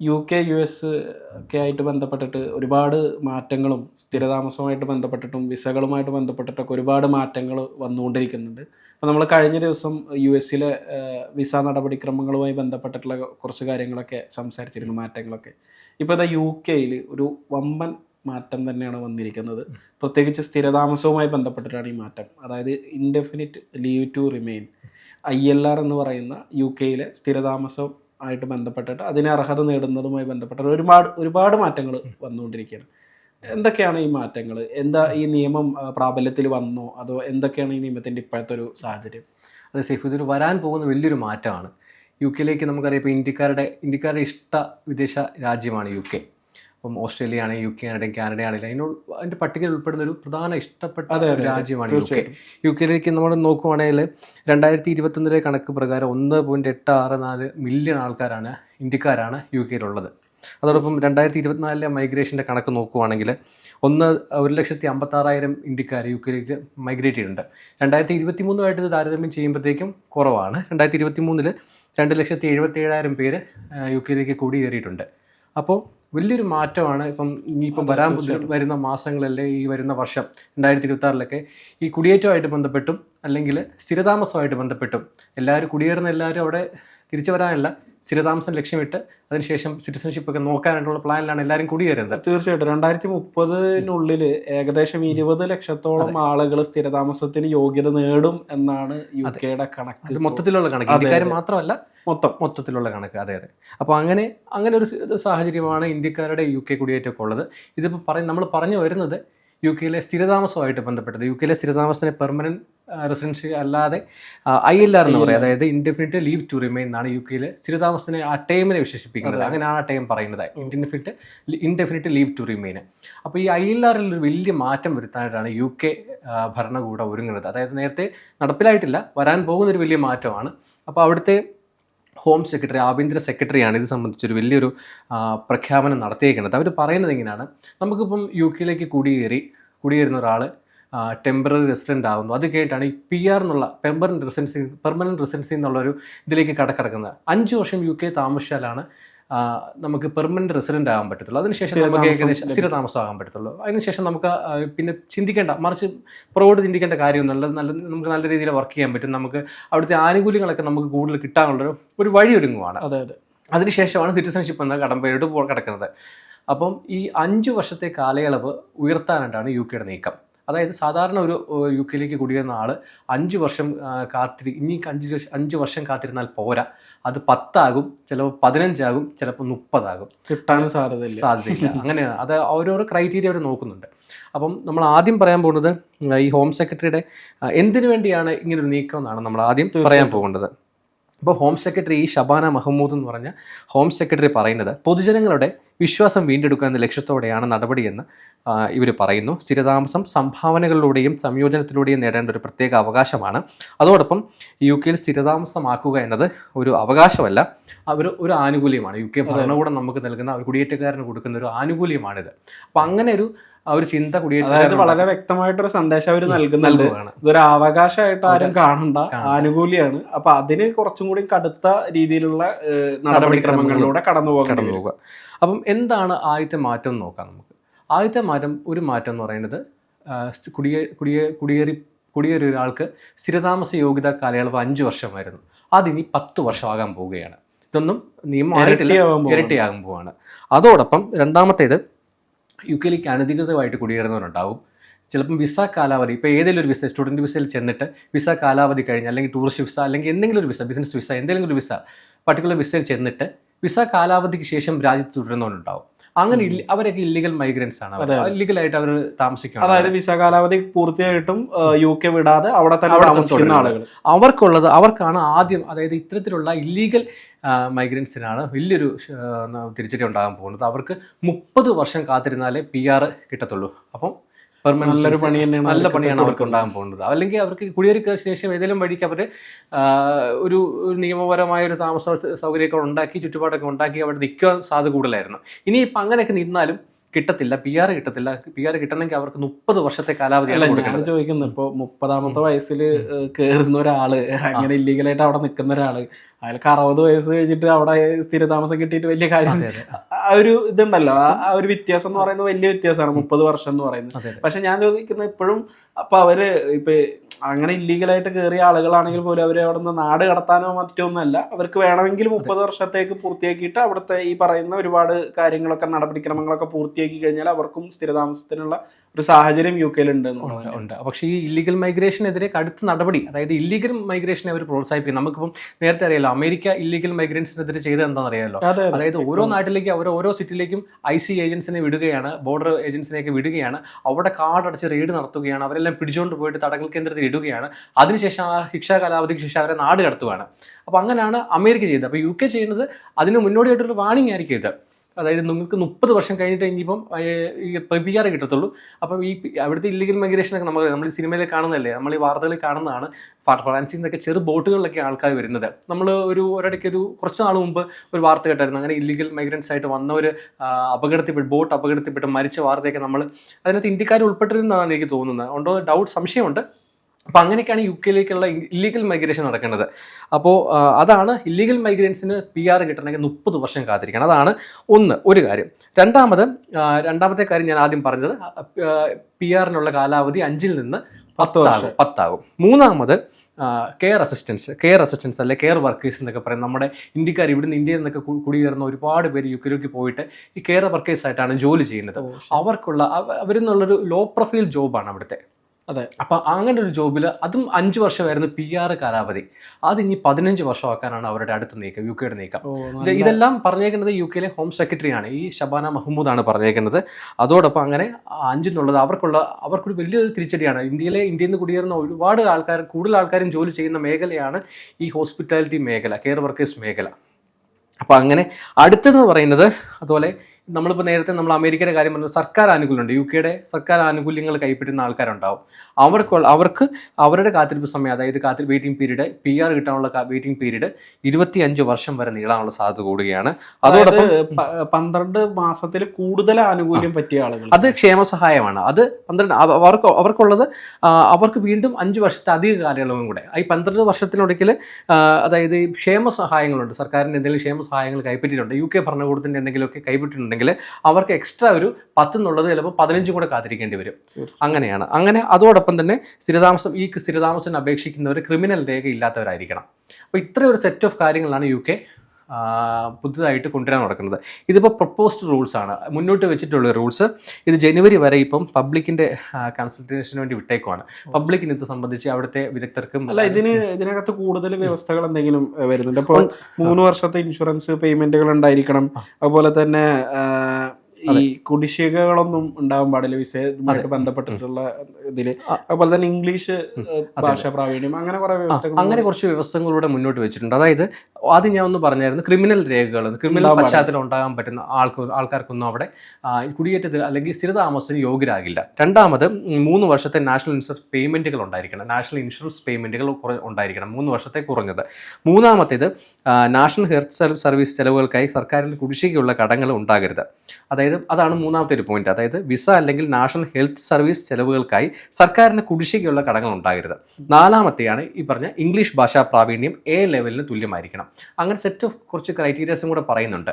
U K U S ഒക്കെ ആയിട്ട് ബന്ധപ്പെട്ടിട്ട് ഒരുപാട് മാറ്റങ്ങളും സ്ഥിരതാമസവുമായിട്ട് ബന്ധപ്പെട്ടിട്ടും വിസകളുമായിട്ട് ബന്ധപ്പെട്ടിട്ടൊക്കെ ഒരുപാട് മാറ്റങ്ങൾ വന്നുകൊണ്ടിരിക്കുന്നുണ്ട്. അപ്പോൾ നമ്മൾ കഴിഞ്ഞ ദിവസം യു എസിലെ വിസ നടപടിക്രമങ്ങളുമായി ബന്ധപ്പെട്ടിട്ടുള്ള കുറച്ച് കാര്യങ്ങളൊക്കെ സംസാരിച്ചിരുന്നു മാറ്റങ്ങളൊക്കെ. ഇപ്പോൾ ഇതാ യു കെയിൽ ഒരു വമ്പൻ മാറ്റം തന്നെയാണ് വന്നിരിക്കുന്നത്. പ്രത്യേകിച്ച് സ്ഥിരതാമസവുമായി ബന്ധപ്പെട്ടിട്ടാണ് ഈ മാറ്റം. അതായത് indefinite leave to remain I L R എന്ന് പറയുന്ന യു കെയിലെ സ്ഥിരതാമസം ആയിട്ട് ബന്ധപ്പെട്ടിട്ട് അതിന് അർഹത നേടുന്നതുമായി ബന്ധപ്പെട്ട് ഒരുപാട് ഒരുപാട് മാറ്റങ്ങൾ വന്നുകൊണ്ടിരിക്കുകയാണ്. എന്തൊക്കെയാണ് ഈ മാറ്റങ്ങൾ? എന്താ ഈ നിയമം പ്രാബല്യത്തിൽ വന്നോ? അതോ എന്തൊക്കെയാണ് ഈ നിയമത്തിന്റെ ഇപ്പോഴത്തെ ഒരു സാഹചര്യം? അതെ സേഫ് വരാൻ പോകുന്ന വലിയൊരു മാറ്റമാണ്. യു കെയിലേക്ക് നമുക്കറിയാം ഇപ്പോൾ ഇന്ത്യക്കാരുടെ ഇന്ത്യക്കാരുടെ ഇഷ്ട വിദേശ രാജ്യമാണ് യു കെ. അപ്പം ഓസ്ട്രേലിയ ആണെങ്കിൽ യു കെ ആണെങ്കിലും കാനഡ ആണെങ്കിലും അതിനോട് അതിന്റെ പട്ടികയിൽ ഉൾപ്പെടുന്ന ഒരു പ്രധാന ഇഷ്ടപ്പെട്ട ഒരു രാജ്യമാണ് യു കെ. യു കെയിലേക്ക് നമ്മൾ നോക്കുവാണെങ്കിൽ രണ്ടായിരത്തി ഇരുപത്തൊന്നിലെ കണക്ക് പ്രകാരം ഒന്ന് പോയിന്റ് എട്ട് ആറ് നാല് മില്യൺ ആൾക്കാരാണ് ഇന്ത്യക്കാരാണ് യു കെയിലുള്ളത്. അതോടൊപ്പം രണ്ടായിരത്തി ഇരുപത്തിനാലിലെ മൈഗ്രേഷന്റെ കണക്ക് നോക്കുവാണെങ്കിൽ ഒന്ന് ഒരു ലക്ഷത്തി അമ്പത്താറായിരം ഇന്ത്യക്കാർ യു കെയിലേക്ക് മൈഗ്രേറ്റ് ചെയ്തിട്ടുണ്ട്. രണ്ടായിരത്തി ഇരുപത്തി മൂന്നുമായിട്ട് ഇത് താരതമ്യം ചെയ്യുമ്പോഴത്തേക്കും കുറവാണ്. രണ്ടായിരത്തി ഇരുപത്തി മൂന്നിൽ രണ്ട് ലക്ഷത്തി എഴുപത്തി ഏഴായിരം പേര് യു കെയിലേക്ക് കുടിയേറിയിട്ടുണ്ട്. അപ്പോൾ വലിയൊരു മാറ്റമാണ് ഇപ്പം ഇനിയിപ്പം വരാൻ വരുന്ന മാസങ്ങളിലെ ഈ വരുന്ന വർഷം രണ്ടായിരത്തി ഇരുപത്തി ആറിലൊക്കെ ഈ കുടിയേറ്റമായിട്ട് ബന്ധപ്പെട്ടും അല്ലെങ്കിൽ സ്ഥിരതാമസമായിട്ട് ബന്ധപ്പെട്ടും. എല്ലാവരും കുടിയേറുന്ന എല്ലാവരും അവിടെ തിരിച്ചു വരാനല്ല. സ്ഥിരതാമസം ലക്ഷ്യമിട്ട് അതിനുശേഷം സിറ്റിസൺഷിപ്പ് ഒക്കെ നോക്കാനായിട്ടുള്ള പ്ലാനിലാണ് എല്ലാവരും കുടിയേറുന്നത്. തീർച്ചയായിട്ടും. രണ്ടായിരത്തി മുപ്പതിനുള്ളിൽ ഏകദേശം ഇരുപത് ലക്ഷത്തോളം ആളുകൾ സ്ഥിരതാമസത്തിന് യോഗ്യത നേടും എന്നാണ് യു കെയുടെ കണക്ക്. അത് മൊത്തത്തിലുള്ള കണക്ക്. ഇന്ത്യക്കാർ മാത്രമല്ല മൊത്തം. മൊത്തത്തിലുള്ള കണക്ക്. അതെ അതെ. അപ്പോൾ അങ്ങനെ അങ്ങനെ ഒരു സാഹചര്യമാണ് ഇന്ത്യക്കാരുടെ യു കെ കുടിയേറ്റമൊക്കെ ഉള്ളത്. ഇതിപ്പോൾ പറ നമ്മൾ പറഞ്ഞു വരുന്നത് യു കെയിലെ സ്ഥിരതാമസമായിട്ട് ബന്ധപ്പെട്ടത്. യു കെയിലെ സ്ഥിരതാമസത്തിന് പെർമനന്റ് റെസിഡൻഷ്യൽ അല്ലാതെ ഐ എൽ ആർ എന്ന് പറയുക അതായത് ഇൻഡെഫിനിറ്റ് ലീവ് ടു റിമെയിൻ എന്നാണ് യു കെയിൽ സ്ഥിരതാമസത്തിനെ ആ ടൈമിനെ വിശേഷിപ്പിക്കുന്നത്. അങ്ങനെയാണ് ആ ടൈം പറയുന്നത്. Indefinite indefinite leave to remain അപ്പോൾ ഈ ഐ എൽ ആറിൽ ഒരു വലിയ മാറ്റം വരുത്താനായിട്ടാണ് യു കെ ഭരണകൂടം ഒരുങ്ങുന്നത്. അതായത് നേരത്തെ നടപ്പിലായിട്ടില്ല വരാൻ പോകുന്ന ഒരു വലിയ മാറ്റമാണ്. അപ്പോൾ അവിടുത്തെ ഹോം സെക്രട്ടറി ആഭ്യന്തര സെക്രട്ടറിയാണ് ഇത് സംബന്ധിച്ചൊരു വലിയൊരു പ്രഖ്യാപനം നടത്തിയേക്കുന്നത്. അവർ പറയുന്നത് എങ്ങനെയാണ് നമുക്കിപ്പം യു കെയിലേക്ക് കുടിയേറി കുടിയേറുന്ന ഒരാൾ ടെമ്പററി റെസിഡന്റ് ആകുന്നു അത് കേട്ടാണ് ഈ പി ആർ എന്നുള്ള പെർമനന്റ് റെസിഡൻസി പെർമനന്റ് റെസിഡൻസി എന്നുള്ളൊരു ഇതിലേക്ക് കടക്കിടക്കുന്നത്. അഞ്ച് വർഷം യു കെ താമസിച്ചാലാണ് നമുക്ക് പെർമനന്റ് റെസിഡന്റ് ആകാൻ പറ്റത്തുള്ളൂ. അതിനുശേഷം നമുക്ക് ഏകദേശം സ്ഥിരതാമസം ആകാൻ പറ്റത്തുള്ളൂ. അതിനുശേഷം നമുക്ക് പിന്നെ ചിന്തിക്കേണ്ട മറിച്ച് പുറകോട്ട് ചിന്തിക്കേണ്ട കാര്യമൊന്നുമല്ല നല്ല നമുക്ക് നല്ല രീതിയിൽ വർക്ക് ചെയ്യാൻ പറ്റും. നമുക്ക് അവിടുത്തെ ആനുകൂല്യങ്ങളൊക്കെ നമുക്ക് കൂടുതൽ കിട്ടാനുള്ളൊരു ഒരു വഴിയൊരുങ്ങുവാണ്. അതെ അതെ. അതിനുശേഷമാണ് സിറ്റിസൺഷിപ്പ് എന്ന കടമ്പയോട്ട് പോ കിടക്കുന്നത്. അപ്പം ഈ അഞ്ച് വർഷത്തെ കാലയളവ് ഉയർത്താനായിട്ടാണ് യു കെയുടെ നീക്കം. അതായത് സാധാരണ ഒരു യു കെയിലേക്ക് കുടിയേറുന്ന ആൾ അഞ്ച് വർഷം കാത്തിരി ഇനി അഞ്ച് അഞ്ച് വർഷം കാത്തിരുന്നാൽ പോരാ. അത് പത്താകും ചിലപ്പോൾ പതിനഞ്ചാകും ചിലപ്പോൾ മുപ്പതാകും. കിട്ടാനും സാധ്യതയില്ല. സാധ്യതയില്ല. അങ്ങനെയാണ്. അത് ഓരോരോ ക്രൈറ്റീരിയ അവർ നോക്കുന്നുണ്ട്. അപ്പം നമ്മൾ ആദ്യം പറയാൻ പോകുന്നത് ഈ ഹോം സെക്രട്ടറിയുടെ എന്തിനു വേണ്ടിയാണ് ഇങ്ങനൊരു നീക്കം എന്നാണ് നമ്മൾ ആദ്യം പറയാൻ പോകുന്നത് അപ്പോൾ ഹോം സെക്രട്ടറി ഈ ഷബാന മഹമ്മൂദ് എന്ന് പറഞ്ഞ ഹോം സെക്രട്ടറി പറയുന്നത് പൊതുജനങ്ങളുടെ വിശ്വാസം വീണ്ടെടുക്കുക എന്ന ലക്ഷ്യത്തോടെയാണ് നടപടിയെന്ന് ഇവർ പറയുന്നു. സ്ഥിരതാമസം സംഭാവനകളിലൂടെയും സംയോജനത്തിലൂടെയും നേടേണ്ട ഒരു പ്രത്യേക അവകാശമാണ്. അതോടൊപ്പം യു കെയിൽ സ്ഥിരതാമസമാക്കുക എന്നത് ഒരു അവകാശമല്ല അവർ ഒരു ആനുകൂല്യമാണ്. യു കെ ഭരണകൂടം നമുക്ക് നൽകുന്ന ഒരു കുടിയേറ്റക്കാരന് കൊടുക്കുന്ന ഒരു ആനുകൂല്യമാണിത്. അപ്പം അങ്ങനെ ഒരു ആ ഒരു ചിന്ത അതായത് വളരെ വ്യക്തമായിട്ടൊരു സന്ദേശം അവർ നൽകുന്നുണ്ട്. ഇതൊരു അവകാശമായിട്ട് ആരും കാണണ്ട ആനുകൂല്യമാണ് അപ്പൊ അതിന് കുറച്ചും കൂടി കടുത്ത രീതിയിലുള്ള നടപടിക്രമങ്ങളിലൂടെ കടന്നു പോകണം കടന്നു പോകുക അപ്പം എന്താണ് ആദ്യത്തെ മാറ്റം എന്ന് നോക്കാം നമുക്ക്. ആദ്യത്തെ മാറ്റം ഒരു മാറ്റം എന്ന് പറയുന്നത് കുടിയേ കുടിയേ കുടിയേറി കുടിയേറിയ ഒരാൾക്ക് സ്ഥിരതാമസ യോഗ്യത കാലയളവ് അഞ്ച് വർഷമായിരുന്നു. അതിനി പത്ത് വർഷമാകാൻ പോവുകയാണ്. ഇതൊന്നും നിയമം ഇരട്ടിയാകുമ്പോഴാണ്. ഇരട്ടിയാകാൻ പോവാണ് അതോടൊപ്പം രണ്ടാമത്തേത് യു കെയിലേക്ക് അനധികൃതമായിട്ട് കുടിയേറുന്നവരുണ്ടാവും. ചിലപ്പം വിസ കാലാവധി ഇപ്പോൾ ഏതെങ്കിലും ഒരു വിസ സ്റ്റുഡന്റ് വിസയിൽ ചെന്നിട്ട് വിസ കാലാവധി കഴിഞ്ഞ് അല്ലെങ്കിൽ ടൂറിസ്റ്റ് വിസ അല്ലെങ്കിൽ എന്തെങ്കിലും ഒരു വിസ ബിസിനസ് വിസ എന്തെങ്കിലും ഒരു വിസ പർട്ടിക്കുലർ വിസയിൽ ചെന്നിട്ട് വിസ കാലാവധിക്ക് ശേഷം രാജ്യത്ത് തുടരുന്നവരുണ്ടാവും. അങ്ങനെ അവരൊക്കെ ഇല്ലീഗൽ മൈഗ്രൻസ് ആണ്. ഇല്ലീഗൽ ആയിട്ട് അവർ താമസിക്കണം. അതായത് വിസ കാലാവധി പൂർത്തിയായിട്ടും യു കെ വിടാതെ അവിടെ തന്നെ താമസിക്കുന്ന ആളുകൾ അവർക്കുള്ളത് അവർക്കാണ് ആദ്യം അതായത് ഇത്തരത്തിലുള്ള ഇല്ലീഗൽ മൈഗ്രൻസിനാണ് വലിയൊരു തിരിച്ചടി ഉണ്ടാകാൻ പോകുന്നത്. അവർക്ക് മുപ്പത് വർഷം കാത്തിരുന്നാലേ പി ആർ കിട്ടത്തുള്ളൂ. അപ്പം നല്ലൊരു പണി തന്നെയാണ് നല്ല പണിയാണ് അവർക്ക്. ഉണ്ടാകാൻ പോകുന്നത്. അല്ലെങ്കിൽ അവർക്ക് കുടിയേറിയ ശേഷം ഏതെങ്കിലും വഴിക്ക് അവർ ഒരു നിയമപരമായ ഒരു താമസ സൗകര്യമൊക്കെ ഉണ്ടാക്കി ചുറ്റുപാടൊക്കെ ഉണ്ടാക്കി അവിടെ നിൽക്കാൻ സാധ്യത കൂടുതലായിരുന്നു. ഇനിയിപ്പോൾ അങ്ങനെയൊക്കെ നിന്നാലും കിട്ടത്തില്ല. പി ആർ കിട്ടത്തില്ല. പി ആർ കിട്ടണമെങ്കിൽ അവർക്ക് മുപ്പത് വർഷത്തെ കാലാവധി കാലാവധിയാണ് ഞാൻ ചോദിക്കുന്നു. ഇപ്പൊ മുപ്പതാമത്തെ വയസ്സിൽ കയറുന്ന ഒരാൾ അങ്ങനെ ഇല്ലീഗലായിട്ട് അവിടെ നിൽക്കുന്ന ഒരാൾ അയാൾക്ക് അറുപത് വയസ്സ് കഴിഞ്ഞിട്ട് അവിടെ സ്ഥിരതാമസം കിട്ടിയിട്ട് വലിയ കാര്യം ഒരു ഇതുണ്ടല്ലോ ആ ഒരു വ്യത്യാസം എന്ന് പറയുന്നത് വലിയ വ്യത്യാസമാണ് മുപ്പത് വർഷം എന്ന് പറയുന്നത്. പക്ഷെ ഞാൻ ചോദിക്കുന്നത് ഇപ്പോഴും അപ്പൊ അവർ ഇപ്പൊ അങ്ങനെ ഇല്ലീഗലായിട്ട് കയറിയ ആളുകളാണെങ്കിൽ പോലും അവരെ അവിടെ നിന്ന് നാട് കടത്താനോ മറ്റോ ഒന്നല്ല അവർക്ക് വേണമെങ്കിൽ മുപ്പത് വർഷത്തേക്ക് പൂർത്തിയാക്കിയിട്ട് അവിടുത്തെ ഈ പറയുന്ന ഒരുപാട് കാര്യങ്ങളൊക്കെ നടപടിക്രമങ്ങളൊക്കെ പൂർത്തിയാക്കി കഴിഞ്ഞാൽ അവർക്കും സ്ഥിരതാമസത്തിനുള്ള ഒരു സാഹചര്യം യു കെയിൽ ഉണ്ട്. ഉണ്ട്. പക്ഷേ ഈ ഇല്ലീഗൽ മൈഗ്രേഷനെതിരെ കടുത്ത നടപടി അതായത് ഇല്ലീഗൽ മൈഗ്രേഷനെ അവർ പ്രോത്സാഹിപ്പിക്കും. നമുക്കിപ്പം നേരത്തെ അറിയാലോ അമേരിക്ക ഇല്ലീഗൽ മൈഗ്രൻസിനെതിരെ ചെയ്തത് എന്താണെന്ന് അറിയാലോ അതെ. അതായത് ഓരോ നാട്ടിലേക്ക് അവർ ഓരോ സിറ്റിയിലേക്കും ഐ സി ഏജൻസിനെ വിടുകയാണ് ബോർഡർ ഏജൻസിനെയൊക്കെ വിടുകയാണ്. അവിടെ കാർഡടച്ച് റെയ്ഡ് നടത്തുകയാണ്. അവരെല്ലാം പിടിച്ചുകൊണ്ട് പോയിട്ട് തടങ്കൽ കേന്ദ്രത്തിൽ ഇടുകയാണ്. അതിനുശേഷം ആ ശിക്ഷാ കാലാവധിക്ക് ശേഷം അവരെ നാട് കടത്തുകയാണ് അപ്പോൾ അങ്ങനെയാണ് അമേരിക്ക ചെയ്തത്. അപ്പോൾ യു കെ ചെയ്യുന്നത് അതിന് മുന്നോടിയായിട്ടൊരു വാണിംഗ് ആയിരിക്കും ഇത്. അതായത് നിങ്ങൾക്ക് മുപ്പത് വർഷം കഴിഞ്ഞിട്ട് ഇനിയിപ്പം പി ആർ കിട്ടത്തുള്ളൂ. അപ്പം ഈ അവിടുത്തെ ഇല്ലീഗൽ മൈഗ്രേഷനൊക്കെ നമ്മൾ നമ്മൾ ഈ സിനിമയിൽ കാണുന്നതല്ലേ? നമ്മൾ ഈ വാർത്തകളിൽ കാണുന്നതാണ്. ഫ്രാൻസിൽ നിന്നൊക്കെ ചെറു ബോട്ടുകളിലൊക്കെ ആൾക്കാർ വരുന്നത്. നമ്മൾ ഒരു ഒരിടയ്ക്ക് ഒരു കുറച്ച് നാൾ മുമ്പ് ഒരു വാർത്ത കേട്ടായിരുന്നു. അങ്ങനെ ഇല്ലീഗൽ മൈഗ്രൻസ് ആയിട്ട് വന്നവർ അപകടത്തിൽപ്പെട്ട് ബോട്ട് അപകടത്തിൽപ്പെട്ട് മരിച്ച വാർത്തയൊക്കെ നമ്മൾ അതിനകത്ത് ഇന്ത്യക്കാർ ഉൾപ്പെട്ടിരുന്നതാണ് എനിക്ക് തോന്നുന്നത് ഉണ്ടോ? ഡൗട്ട് സംശയമുണ്ട്. അപ്പോൾ അങ്ങനെയൊക്കെയാണ് യു കെയിലേക്കുള്ള ഇല്ലീഗൽ മൈഗ്രേഷൻ നടക്കേണ്ടത്. അപ്പോൾ അതാണ് ഇല്ലീഗൽ മൈഗ്രൻസിന് പി ആർ കിട്ടണമെങ്കിൽ മുപ്പത് വർഷം കാത്തിരിക്കണം. അതാണ് ഒന്ന് ഒരു കാര്യം. രണ്ടാമത് രണ്ടാമത്തെ കാര്യം ഞാൻ ആദ്യം പറഞ്ഞത് പി ആറിനുള്ള കാലാവധി അഞ്ചിൽ നിന്ന് പത്ത് പത്താകും. പത്താകും. മൂന്നാമത് കെയർ അസിസ്റ്റൻസ് കെയർ അസിസ്റ്റൻസ് അല്ലെ കെയർ വർക്കേഴ്സ് എന്നൊക്കെ പറയും നമ്മുടെ ഇന്ത്യക്കാർ ഇവിടുന്ന് ഇന്ത്യയിൽ നിന്നൊക്കെ കുടിയേറുന്ന ഒരുപാട് പേര് യു കെയിലേക്ക് പോയിട്ട് ഈ കെയർ വർക്കേഴ്സ് ആയിട്ടാണ് ജോലി ചെയ്യുന്നത്. അവർക്കുള്ള അവരിൽ നിന്നുള്ളൊരു ലോ പ്രൊഫൈൽ ജോബാണ് അവിടുത്തെ. അതെ. അപ്പം അങ്ങനെ ഒരു ജോബിൽ അതും അഞ്ച് വർഷമായിരുന്നു പി ആർ കാലാവധി. അത് ഇനി പതിനഞ്ച് വർഷമാക്കാനാണ് അവരുടെ അടുത്ത നീക്കം യു കെയുടെ നീക്കം. ഇതെല്ലാം പറഞ്ഞേക്കുന്നത് യു കെയിലെ ഹോം സെക്രട്ടറി ആണ്. ഈ ഷബാന മഹമ്മൂദാണ് പറഞ്ഞേക്കുന്നത്. അതോടൊപ്പം അങ്ങനെ അഞ്ചെന്നുള്ളത് അവർക്കുള്ള അവർക്കൊരു വലിയൊരു തിരിച്ചടിയാണ്. ഇന്ത്യയിലെ ഇന്ത്യയിൽ നിന്ന് കുടിയേറുന്ന ഒരുപാട് ആൾക്കാർ കൂടുതൽ ആൾക്കാരും ജോലി ചെയ്യുന്ന മേഖലയാണ് ഈ ഹോസ്പിറ്റാലിറ്റി മേഖല കെയർ വർക്കേഴ്സ് മേഖല. അപ്പോൾ അങ്ങനെ അടുത്തതെന്ന് പറയുന്നത് അതുപോലെ നമ്മളിപ്പോൾ നേരത്തെ നമ്മൾ അമേരിക്കയുടെ കാര്യം പറഞ്ഞു സർക്കാർ ആനുകൂല്യമുണ്ട്. യു കെയുടെ സർക്കാർ ആനുകൂല്യങ്ങൾ കൈപ്പറ്റുന്ന ആൾക്കാരുണ്ടാവും. അവർക്ക് അവർക്ക് അവരുടെ കാത്തിരിപ്പ് സമയം അതായത് കാത്തിരി വെയിറ്റിംഗ് പീരീഡ് പി ആർ കിട്ടാനുള്ള വെയിറ്റിംഗ് പീരീഡ് ഇരുപത്തി അഞ്ച് വർഷം വരെ നീളാനുള്ള സാധ്യത കൂടുകയാണ്. അതോടൊപ്പം പന്ത്രണ്ട് മാസത്തിൽ കൂടുതൽ ആനുകൂല്യം പറ്റിയ ആളുകൾ അത് ക്ഷേമസഹായമാണ്. അത് പന്ത്രണ്ട് അവ- അവർക്ക് അവർക്കുള്ളത് അവർക്ക് വീണ്ടും അഞ്ച് വർഷത്തെ അധിക കാലയളവും കൂടെ. ഈ പന്ത്രണ്ട് വർഷത്തിനൊടുക്കിൽ അതായത് ക്ഷേമസഹായങ്ങളുണ്ട്. ക്ഷേമ സഹായങ്ങളുണ്ട് സർക്കാരിന്റെ എന്തെങ്കിലും ക്ഷേമ സഹായങ്ങൾ കൈപ്പറ്റിയിട്ടുണ്ട്. യു കെ ഭരണകൂടത്തിന്റെ എന്തെങ്കിലുമൊക്കെ കൈപ്പറ്റിയിട്ടുണ്ടെങ്കിൽ അവർക്ക് എക്സ്ട്രാ ഒരു പത്തെന്നുള്ളത് ചിലപ്പോൾ പതിനഞ്ചും കൂടെ കാത്തിരിക്കേണ്ടി വരും. അങ്ങനെയാണ്. അങ്ങനെ അതോടൊപ്പം തന്നെ സ്ഥിരതാമസം ഈ സ്ഥിരതാമസത്തിന് അപേക്ഷിക്കുന്നവർ ക്രിമിനൽ രേഖ ഇല്ലാത്തവരായിരിക്കണം അപ്പോൾ ഇത്രയൊരു സെറ്റ് ഓഫ് കാര്യങ്ങളാണ് യു കെ പുതുതായിട്ട് കൊണ്ടുവരാൻ നടക്കുന്നത്. ഇതിപ്പോൾ പ്രപ്പോസ്ഡ് റൂൾസ് ആണ്. മുന്നോട്ട് വെച്ചിട്ടുള്ള റൂൾസ് ഇത് ജനുവരി വരെ ഇപ്പം പബ്ലിക്കിന്റെ കൺസൾട്ടേഷന് വേണ്ടി വിട്ടേക്കുവാണ്. പബ്ലിക്കിന് ഇത് സംബന്ധിച്ച് അവിടുത്തെ വിദഗ്ധർക്കും അല്ല ഇതിന് ഇതിനകത്ത് കൂടുതൽ വ്യവസ്ഥകൾ എന്തെങ്കിലും വരുന്നുണ്ട്? അപ്പോൾ മൂന്ന് വർഷത്തെ ഇൻഷുറൻസ് പേയ്മെന്റുകൾ ഉണ്ടായിരിക്കണം. അതുപോലെ തന്നെ ഈ കുടിശ്ശികകളൊന്നും ഉണ്ടാവാൻ പാടില്ല. വിസയുമായിട്ട് ബന്ധപ്പെട്ടിട്ടുള്ള ഇതിൽ. അതുപോലെ തന്നെ ഇംഗ്ലീഷ് ഭാഷ പ്രാവീണ്യം അങ്ങനെ കുറെ അങ്ങനെ കുറച്ച് വ്യവസ്ഥകളിലൂടെ മുന്നോട്ട് വെച്ചിട്ടുണ്ട്. അതായത് ആദ്യം ഞാൻ ഒന്ന് പറഞ്ഞായിരുന്നു ക്രിമിനൽ രേഖകൾ ക്രിമിനൽ പശ്ചാത്തലം ഉണ്ടാകാൻ പറ്റുന്ന ആൾക്ക് ആൾക്കാർക്കൊന്നും അവിടെ കുടിയേറ്റത്തിൽ അല്ലെങ്കിൽ സ്ഥിരതാമസത്തിന് യോഗ്യരാകില്ല. രണ്ടാമത് മൂന്ന് വർഷത്തെ നാഷണൽ ഇൻഷുറൻസ് പേയ്മെന്റുകൾ ഉണ്ടായിരിക്കണം. നാഷണൽ ഇൻഷുറൻസ് പേയ്മെന്റുകൾ ഉണ്ടായിരിക്കണം. മൂന്ന് വർഷത്തെ കുറഞ്ഞത്. മൂന്നാമത്തേത് നാഷണൽ ഹെൽത്ത് സർവീസ് ചെലവുകൾക്കായി സർക്കാരിന് കുടിശ്ശികയുള്ള കടങ്ങൾ ഉണ്ടാകരുത്. അതായത് അതാണ് മൂന്നാമത്തെ ഒരു പോയിന്റ് അതായത് വിസ അല്ലെങ്കിൽ നാഷണൽ ഹെൽത്ത് സർവീസ് ചെലവുകൾക്കായി സർക്കാരിന് കുടിശ്ശികയുള്ള കടങ്ങൾ ഉണ്ടാകരുത്. നാലാമത്തെയാണ് ഈ പറഞ്ഞ ഇംഗ്ലീഷ് ഭാഷാ പ്രാവീണ്യം എ ലെവലിന് തുല്യമായിരിക്കണം. അങ്ങനെ സെറ്റ് ഓഫ് കുറച്ച് ക്രൈറ്റീരിയസും കൂടെ പറയുന്നുണ്ട്.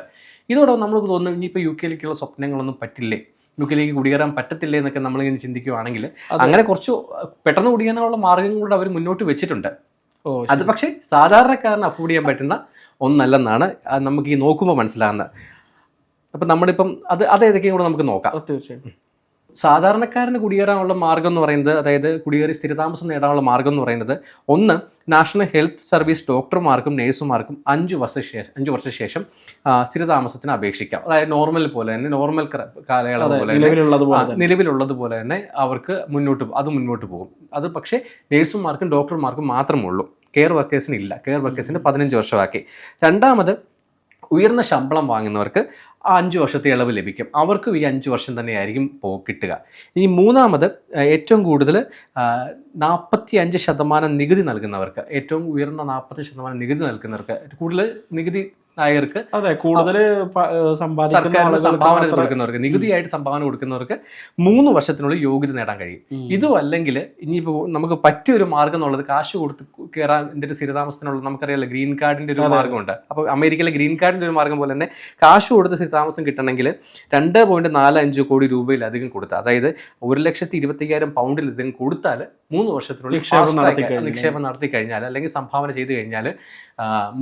ഇതോടൊപ്പം നമ്മൾക്ക് തോന്നുന്നു ഇനിയിപ്പോൾ യു കെയിലേക്കുള്ള സ്വപ്നങ്ങളൊന്നും പറ്റില്ലേ? യു കെയിലേക്ക് കുടിയേറാൻ പറ്റത്തില്ലേ എന്നൊക്കെ നമ്മളിങ്ങനെ ചിന്തിക്കുവാണെങ്കിൽ അങ്ങനെ കുറച്ച് പെട്ടെന്ന് കുടിയേറാനുള്ള മാർഗങ്ങൾ കൂടെ അവർ മുന്നോട്ട് വെച്ചിട്ടുണ്ട്. ഓ അത് പക്ഷേ സാധാരണക്കാരന് അഫോർഡ് ചെയ്യാൻ പറ്റുന്ന ഒന്നല്ലെന്നാണ് നമുക്ക് ഈ നോക്കുമ്പോൾ മനസ്സിലാകുന്നത്. അപ്പം നമ്മളിപ്പം അത് അത് ഏതൊക്കെയും കൂടെ നമുക്ക് നോക്കാം. തീർച്ചയായും. സാധാരണക്കാരന് കുടിയേറാനുള്ള മാർഗം എന്ന് പറയുന്നത് അതായത് കുടിയേറി സ്ഥിരതാമസം നേടാനുള്ള മാർഗം എന്ന് പറയുന്നത് ഒന്ന് നാഷണൽ ഹെൽത്ത് സർവീസ് ഡോക്ടർമാർക്കും നേഴ്സുമാർക്കും അഞ്ച് വർഷ ശേഷം അഞ്ച് വർഷ ശേഷം സ്ഥിരതാമസത്തിന് അപേക്ഷിക്കാം. അതായത് നോർമൽ പോലെ തന്നെ നോർമൽ കാലയളവ് പോലെ തന്നെ നിലവിലുള്ളത് പോലെ തന്നെ. അവർക്ക് മുന്നോട്ട് അത് മുന്നോട്ട് പോകും. അത് പക്ഷേ നേഴ്സുമാർക്കും ഡോക്ടർമാർക്കും മാത്രമേ ഉള്ളൂ. കെയർ വർക്കേഴ്സിന് ഇല്ല. കെയർ വർക്കേഴ്സിന് പതിനഞ്ച് വർഷമാക്കി. രണ്ടാമത് ഉയർന്ന ശമ്പളം വാങ്ങുന്നവർക്ക് ആ അഞ്ച് വർഷത്തെ ഇളവ് ലഭിക്കും. അവർക്കും ഈ അഞ്ച് വർഷം തന്നെയായിരിക്കും പോ കിട്ടുക. ഇനി മൂന്നാമത് ഏറ്റവും കൂടുതൽ നാൽപ്പത്തി അഞ്ച് ശതമാനം നികുതി നൽകുന്നവർക്ക് ഏറ്റവും ഉയർന്ന നാൽപ്പത്തി ശതമാനം നികുതി നൽകുന്നവർക്ക് കൂടുതൽ നികുതി നായകർക്ക് അതെ കൂടുതൽ സർക്കാരിന് സംഭാവന കൊടുക്കുന്നവർക്ക് നികുതിയായിട്ട് സംഭാവന കൊടുക്കുന്നവർക്ക് മൂന്ന് വർഷത്തിനുള്ളിൽ യോഗ്യത നേടാൻ കഴിയും. ഇതും അല്ലെങ്കിൽ ഇനിയിപ്പോ നമുക്ക് പറ്റിയ ഒരു മാർഗം എന്നുള്ളത് കാശ് കൊടുത്ത് കയറാൻ എന്തിന്റെ സ്ഥിരതാമസത്തിനുള്ള നമുക്കറിയാലോ ഗ്രീൻ കാർഡിന്റെ ഒരു മാർഗമുണ്ട്. അപ്പോൾ അമേരിക്കയിലെ ഗ്രീൻ കാർഡിന്റെ ഒരു മാർഗം പോലെ തന്നെ കാശ് കൊടുത്ത് സ്ഥിരതാമസം കിട്ടണമെങ്കിൽ രണ്ട് പോയിന്റ് നാല് അഞ്ച് കോടി രൂപയിലധികം കൊടുത്താൽ അതായത് ഒരു ലക്ഷത്തി ഇരുപത്തയ്യായിരം പൗണ്ടിലധികം കൊടുത്താൽ മൂന്ന് വർഷത്തിനുള്ളിൽ നിക്ഷേപം നടത്തി കഴിഞ്ഞാൽ. നിക്ഷേപം നടത്തി കഴിഞ്ഞാൽ അല്ലെങ്കിൽ സംഭാവന ചെയ്ത് കഴിഞ്ഞാൽ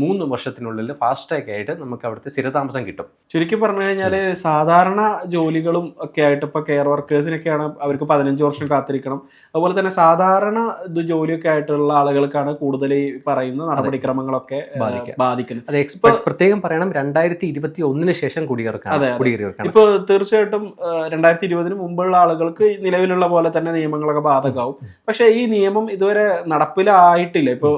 മൂന്ന് വർഷത്തിനുള്ളിൽ ഫാസ്റ്റ് ട്രാക്ക് ആയിട്ട് നമുക്ക് അവിടുത്തെ സ്ഥിരതാമസം കിട്ടും. ചുരുക്കി പറഞ്ഞു കഴിഞ്ഞാൽ സാധാരണ ജോലികളും ഒക്കെ ആയിട്ട് ഇപ്പോൾ കെയർ വർക്കേഴ്സിനൊക്കെയാണ് അവർക്ക് പതിനഞ്ച് വർഷം കാത്തിരിക്കണം. അതുപോലെ തന്നെ സാധാരണ ഇത് ജോലിയൊക്കെ ആയിട്ടുള്ള ആളുകൾക്കാണ് കൂടുതൽ ഈ പറയുന്ന നടപടിക്രമങ്ങളൊക്കെ ബാധിക്കുന്നത്. അത് എക്സ്പെർട്ട് പ്രത്യേകം പറയണം രണ്ടായിരത്തി ഇരുപത്തി ഒന്നിന് ശേഷം കുടിയേറക്കാണ് അതെ, ഇപ്പോൾ തീർച്ചയായിട്ടും രണ്ടായിരത്തി ഇരുപതിന് മുമ്പുള്ള ആളുകൾക്ക് നിലവിലുള്ള പോലെ തന്നെ നിയമങ്ങളൊക്കെ ബാധകമാവും. പക്ഷെ ഈ നിയമം ഇതുവരെ നടപ്പിലായിട്ടില്ല. ഇപ്പൊ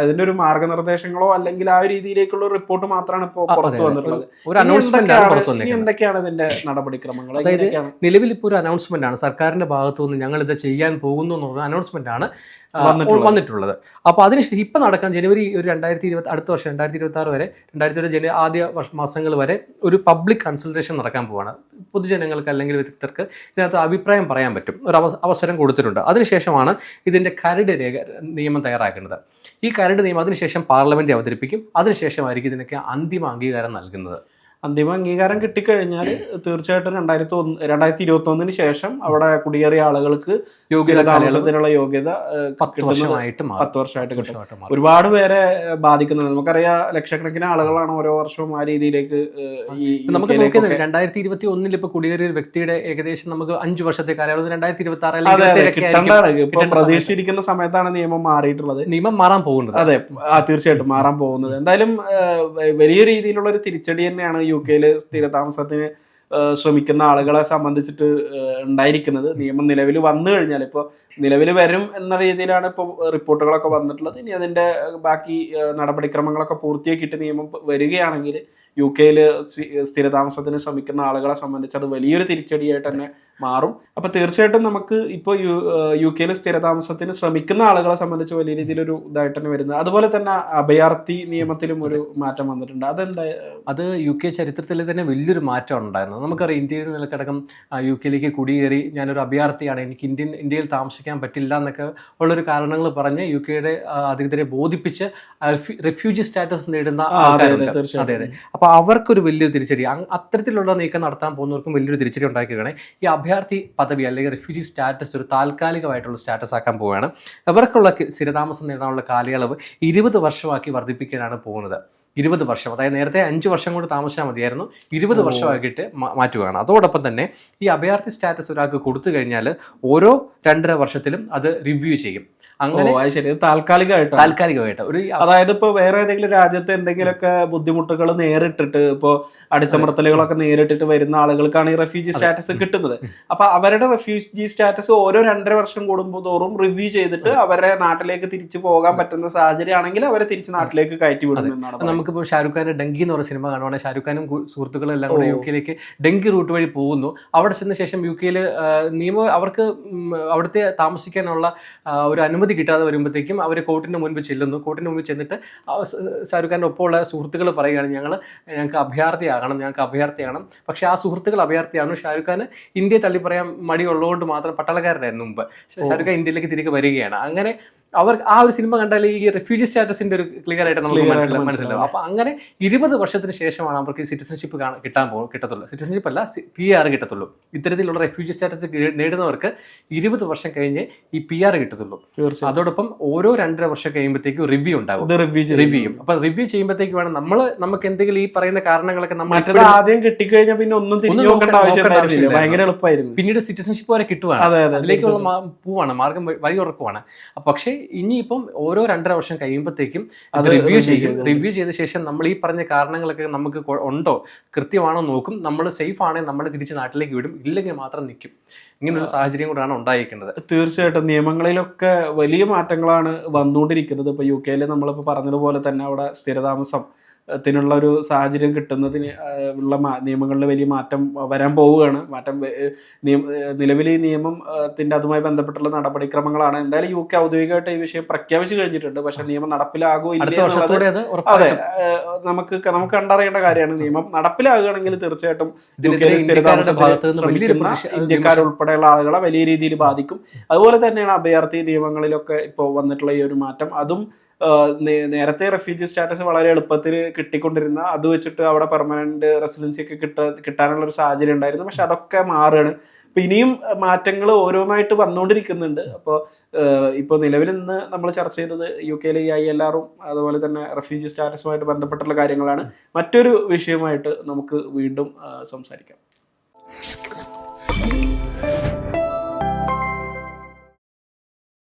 അതിന്റെ ഒരു മാർഗനിർദ്ദേശങ്ങളോ അല്ലെങ്കിൽ ആ രീതിയിലേക്കുള്ള റിപ്പോർട്ട് മാത്രമാണ് ഇപ്പോൾ പുറത്തു വന്നിട്ടുള്ളത്. ഒരു അനൗൺസ്മെന്റ് എന്തൊക്കെയാണ് ഇതിന്റെ നടപടിക്രമങ്ങൾ? അതായത് നിലവിൽ ഇപ്പോൾ ഒരു അനൗൺസ്മെന്റ് ആണ്. സർക്കാരിന്റെ ഭാഗത്തു നിന്ന് ഞങ്ങൾ ഇത് ചെയ്യാൻ പോകുന്നു എന്നുള്ള അനൗൺസ്മെന്റ് ആണ്. വന്നിട്ടുള്ളത്. അപ്പോൾ അതിനുശേഷം ഇപ്പം നടക്കാൻ ജനുവരി ഒരു രണ്ടായിരത്തി ഇരുപത്തി അടുത്ത വർഷം രണ്ടായിരത്തി ഇരുപത്തി ആറ് വരെ രണ്ടായിരത്തി ഇരുപത് ജന ആദ്യ വർഷ മാസങ്ങൾ വരെ ഒരു പബ്ലിക് കൺസൾട്ടേഷൻ നടക്കാൻ പോവാണ്. പൊതുജനങ്ങൾക്ക് അല്ലെങ്കിൽ വിദഗ്ധർക്ക് ഇതിനകത്ത് അഭിപ്രായം പറയാൻ പറ്റും. ഒരു അവസരം കൊടുത്തിട്ടുണ്ട്. അതിനുശേഷമാണ് ഇതിന്റെ കരട് രേഖ നിയമം തയ്യാറാക്കുന്നത്. ഈ കരട് നിയമം അതിനുശേഷം പാർലമെന്റ് അവതരിപ്പിക്കും. അതിനുശേഷമായിരിക്കും ഇതിനൊക്കെ അന്തിമ അംഗീകാരം നൽകുന്നത്. അന്തിമ അംഗീകാരം കിട്ടിക്കഴിഞ്ഞാൽ തീർച്ചയായിട്ടും രണ്ടായിരത്തി ഒന്ന് രണ്ടായിരത്തി ഇരുപത്തി ഒന്നിന് ശേഷം അവിടെ കുടിയേറിയ ആളുകൾക്ക് താമസത്തിനുള്ള യോഗ്യത പത്ത് വർഷമായിട്ട് മാറും. പത്ത് വർഷമായിട്ട് കിട്ടും. ഒരുപാട് പേരെ ബാധിക്കുന്നത് നമുക്കറിയാം ലക്ഷക്കണക്കിന് ആളുകളാണ് ഓരോ വർഷവും ആ രീതിയിലേക്ക് നമുക്ക് നോക്കുന്നത് രണ്ടായിരത്തി ഇരുപത്തി ഒന്നിൽ ഇപ്പൊ കുടിയേറിയ ഒരു വ്യക്തിയുടെ ഏകദേശം നമുക്ക് അഞ്ചു വർഷത്തെ കാലയളവ്. രണ്ടായിരത്തി ഇരുപത്തി ആറ് പ്രതീക്ഷിച്ചിരിക്കുന്ന സമയത്താണ് നിയമം മാറിയിട്ടുള്ളത്. നിയമം മാറാൻ പോകുന്നത്. അതെ തീർച്ചയായിട്ടും മാറാൻ പോകുന്നത്. എന്തായാലും വലിയ രീതിയിലുള്ള ഒരു തിരിച്ചടി തന്നെയാണ് യു കെയിൽ സ്ഥിരതാമസത്തിന് ശ്രമിക്കുന്ന ആളുകളെ സംബന്ധിച്ചിട്ട് ഉണ്ടായിരിക്കുന്നത്. നിയമം നിലവിൽ വന്നു കഴിഞ്ഞാൽ ഇപ്പോൾ നിലവിൽ വരും എന്ന രീതിയിലാണ് ഇപ്പോൾ റിപ്പോർട്ടുകളൊക്കെ വന്നിട്ടുള്ളത്. ഇനി അതിന്റെ ബാക്കി നടപടിക്രമങ്ങളൊക്കെ പൂർത്തിയാക്കിയിട്ട് നിയമം വരികയാണെങ്കിൽ യു കെയിൽ സ്ഥിരതാമസത്തിന് ശ്രമിക്കുന്ന ആളുകളെ സംബന്ധിച്ച് അത് വലിയൊരു തിരിച്ചടിയായിട്ട് തന്നെ മാറും. അപ്പൊ തീർച്ചയായിട്ടും നമുക്ക് ഇപ്പോൾ യു യു കെയിൽ സ്ഥിരതാമസത്തിന് ശ്രമിക്കുന്ന ആളുകളെ സംബന്ധിച്ച് വലിയ രീതിയിലൊരു ഇതായിട്ട് തന്നെ വരുന്നത്. അതുപോലെ തന്നെ അഭയാർത്ഥി നിയമത്തിലും ഒരു മാറ്റം വന്നിട്ടുണ്ട്. അതെന്താ അത് യു കെ ചരിത്രത്തിൽ തന്നെ വലിയൊരു മാറ്റമാണ് ഉണ്ടായിരുന്നത് നമുക്കറിയാം ഇന്ത്യയിൽ നിലക്കടക്കം ആ, യു കെയിലേക്ക് കുടിയേറി ഞാനൊരു അഭയാർത്ഥിയാണ്. എനിക്ക് ഇന്ത്യൻ ഇന്ത്യയിൽ താമസിക്കാൻ പറ്റില്ല എന്നൊക്കെ ഉള്ളൊരു കാരണങ്ങൾ പറഞ്ഞ് യു കെയുടെ അധികൃതരെ ബോധിപ്പിച്ച് റെഫ്യൂജി സ്റ്റാറ്റസ് നേടുന്ന ആ, അതെ, അതെ, ആൾക്കാരുണ്ട്. അതെ അതെ. അപ്പൊ അവർക്കൊരു വലിയൊരു തിരിച്ചടി. അത്തരത്തിലുള്ള നീക്കം നടത്താൻ പോകുന്നവർക്കും വലിയൊരു തിരിച്ചടി ഉണ്ടാക്കിയാണ് ഈ അഭയാർത്ഥി പദവി അല്ലെങ്കിൽ റെഫ്യൂജി സ്റ്റാറ്റസ് ഒരു താൽക്കാലികമായിട്ടുള്ള സ്റ്റാറ്റസ് ആക്കാൻ പോവുകയാണ്. അവർക്കുള്ള സ്ഥിരതാമസം നേടാനുള്ള കാലയളവ് ഇരുപത് വർഷമാക്കി വർദ്ധിപ്പിക്കാനാണ് പോകുന്നത്. ഇരുപത് വർഷം അതായത് നേരത്തെ അഞ്ച് വർഷം കൊണ്ട് താമസിച്ചാൽ മതിയായിരുന്നു. ഇരുപത് വർഷമാക്കിയിട്ട് മാറ്റുകയാണ്. അതോടൊപ്പം തന്നെ ഈ അഭയാർത്ഥി സ്റ്റാറ്റസ് ഒരാൾക്ക് കൊടുത്തു കഴിഞ്ഞാൽ ഓരോ രണ്ടര വർഷത്തിലും അത് റിവ്യൂ ചെയ്യും. അങ്ങനെ ശരി. ഇത് താൽക്കാലികമായിട്ട് ഒരു അതായത് ഇപ്പൊ വേറെ ഏതെങ്കിലും രാജ്യത്ത് എന്തെങ്കിലുമൊക്കെ ബുദ്ധിമുട്ടുകൾ നേരിട്ടിട്ട് ഇപ്പോ അടിച്ചമർത്തലുകളൊക്കെ നേരിട്ടിട്ട് വരുന്ന ആളുകൾക്കാണ് ഈ റെഫ്യൂജി സ്റ്റാറ്റസ് കിട്ടുന്നത്. അപ്പൊ അവരുടെ റെഫ്യൂജി സ്റ്റാറ്റസ് ഓരോ രണ്ടര വർഷം കൂടുമ്പോൾ തോറും റിവ്യൂ ചെയ്തിട്ട് അവരെ നാട്ടിലേക്ക് തിരിച്ചു പോകാൻ പറ്റുന്ന സാഹചര്യം ആണെങ്കിൽ അവരെ തിരിച്ച് നാട്ടിലേക്ക് കയറ്റി വിടുന്നത് നമുക്കിപ്പോ. നമുക്കിപ്പോൾ ഷാരൂഖ് ഖാന്റെ ഡെങ്കി എന്ന് പറഞ്ഞ സിനിമ കാണുവാണെങ്കിൽ ഷാരൂഖ് ഖാനും സുഹൃത്തുക്കളും എല്ലാം കൂടെ യു കെയിലേക്ക് ഡെങ്കി റൂട്ട് വഴി പോകുന്നു. അവിടെ ചെന്ന ശേഷം യു കെയിൽ നിയമം അവർക്ക് അവിടുത്തെ താമസിക്കാനുള്ള ഒരു അനുമതി കിട്ടാതെ വരുമ്പോഴത്തേക്കും അവർ കോർട്ടിന് മുൻപ് ചെല്ലുന്നു. കോർട്ടിന് മുൻപ് ചെന്നിട്ട് ഷാരൂഖ് ഖാന്റെ ഒപ്പമുള്ള സുഹൃത്തുക്കൾ പറയുകയാണ് ഞങ്ങൾ ഞങ്ങൾക്ക് അഭയാർത്ഥിയാകണം ഞങ്ങൾക്ക് അഭയാർത്ഥിയാകണം. പക്ഷേ ആ സുഹൃത്തുക്കൾ അഭയാർത്ഥിയാണ് ഷാരൂഖ് ഖാൻ ഇന്ത്യയെ തള്ളി പറയാൻ മടിയുള്ളതുകൊണ്ട് മാത്രം പട്ടാളക്കാരനായിരുന്നു മുമ്പ്. ഷാരൂഖ് ഖാൻ ഇന്ത്യയിലേക്ക് തിരികെ വരികയാണ്. അങ്ങനെ അവർ ആ ഒരു സിനിമ കണ്ടാൽ ഈ റെഫ്യൂജി സ്റ്റാറ്റസിന്റെ ഒരു ക്ലിയർ ആയിട്ട് നമുക്ക് മനസ്സിലാവും. മനസ്സിലാവും. അപ്പൊ അങ്ങനെ ഇരുപത് വർഷത്തിന് ശേഷമാണ് അവർക്ക് സിറ്റിസൺഷിപ്പ് കിട്ടാൻ പോകും കിട്ടത്തുള്ളൂ. സിറ്റിസൺഷിപ്പ് അല്ല പി ആർ കിട്ടത്തുള്ളൂ. ഇത്തരത്തിലുള്ള റെഫ്യൂജി സ്റ്റാറ്റസ് നേടുന്നവർക്ക് ഇരുപത് വർഷം കഴിഞ്ഞ് ഈ പി ആർ കിട്ടത്തുള്ളൂ. അതോടൊപ്പം ഓരോ രണ്ടര വർഷം കഴിയുമ്പോഴത്തേക്കും റിവ്യൂ ഉണ്ടാവും റിവ്യൂ ചെയ്യും. അപ്പൊ റിവ്യൂ ചെയ്യുമ്പോഴത്തേക്ക് വേണം നമ്മൾ നമുക്ക് എന്തെങ്കിലും ഈ പറയുന്ന കാരണങ്ങളൊക്കെ നമ്മൾ ആദ്യം കിട്ടിക്കഴിഞ്ഞാൽ പിന്നെ ഒന്നും. ഭയങ്കര എളുപ്പമായിരുന്നു. പിന്നീട് സിറ്റിസൺഷിപ്പ് വരെ കിട്ടുവാണ്. അതെ അതെ അതിലേക്കുള്ള പൂവാണ്. മാർഗം വഴി ഉറക്കുവാണ്. പക്ഷേ ഇനിയിപ്പം ഓരോ രണ്ടര വർഷം കഴിയുമ്പോഴത്തേക്കും അത് റിവ്യൂ ചെയ്യും. റിവ്യൂ ചെയ്ത ശേഷം നമ്മൾ ഈ പറഞ്ഞ കാരണങ്ങളൊക്കെ നമുക്ക് ഉണ്ടോ? കൃത്യമാണോ നോക്കും. നമ്മൾ സേഫ് ആണെങ്കിൽ നമ്മളെ തിരിച്ച് നാട്ടിലേക്ക് വിടും. ഇല്ലെങ്കിൽ മാത്രം നിൽക്കും. ഇങ്ങനെ ഒരു സാഹചര്യം കൂടാണ് ഉണ്ടായിരിക്കുന്നത്. തീർച്ചയായിട്ടും നിയമങ്ങളിലൊക്കെ വലിയ മാറ്റങ്ങളാണ് വന്നുകൊണ്ടിരിക്കുന്നത്. ഇപ്പൊ യു കെയിൽ നമ്മളിപ്പോൾ പറഞ്ഞതുപോലെ തന്നെ അവിടെ സ്ഥിരതാമസം ത്തിനുള്ള ഒരു സാഹചര്യം കിട്ടുന്നതിന് ഉള്ള നിയമങ്ങളിൽ വലിയ മാറ്റം വരാൻ പോവുകയാണ്. മാറ്റം നിലവിൽ ഈ നിയമം ത്തിന്റെ അതുമായി ബന്ധപ്പെട്ടുള്ള നടപടിക്രമങ്ങളാണ്. എന്തായാലും യു കെ ഔദ്യോഗികമായിട്ട് ഈ വിഷയം പ്രഖ്യാപിച്ചു കഴിഞ്ഞിട്ടുണ്ട്. പക്ഷെ നിയമം നടപ്പിലാകുമോ ഇല്ല അത് നമുക്ക് നമുക്ക് കണ്ടറിയേണ്ട കാര്യമാണ്. നിയമം നടപ്പിലാകുകയാണെങ്കിൽ തീർച്ചയായിട്ടും ശ്രമിക്കുന്ന ഇന്ത്യക്കാരുൾപ്പെടെയുള്ള ആളുകളെ വലിയ രീതിയിൽ ബാധിക്കും. അതുപോലെ തന്നെയാണ് അഭയാർത്ഥി നിയമങ്ങളിലൊക്കെ ഇപ്പോൾ വന്നിട്ടുള്ള ഈ ഒരു മാറ്റം. അതും നേരത്തെ റെഫ്യൂജി സ്റ്റാറ്റസ് വളരെ എളുപ്പത്തിൽ കിട്ടിക്കൊണ്ടിരുന്ന അത് വെച്ചിട്ട് അവിടെ പെർമനന്റ് റെസിഡൻസി ഒക്കെ കിട്ട കിട്ടാനുള്ള ഒരു സാഹചര്യം ഉണ്ടായിരുന്നു. പക്ഷെ അതൊക്കെ മാറുകയാണ്. അപ്പൊ ഇനിയും മാറ്റങ്ങൾ ഓരോന്നായിട്ട് വന്നുകൊണ്ടിരിക്കുന്നുണ്ട് അപ്പോൾ ഇപ്പോൾ നിലവിൽ നിന്ന് നമ്മൾ ചർച്ച ചെയ്തത് യു കെയിലെ ഈ ഐ എൽ ആറും അതുപോലെ തന്നെ റെഫ്യൂജി സ്റ്റാറ്റസുമായിട്ട് ബന്ധപ്പെട്ടുള്ള കാര്യങ്ങളാണ്. മറ്റൊരു വിഷയമായിട്ട് നമുക്ക് വീണ്ടും സംസാരിക്കാം.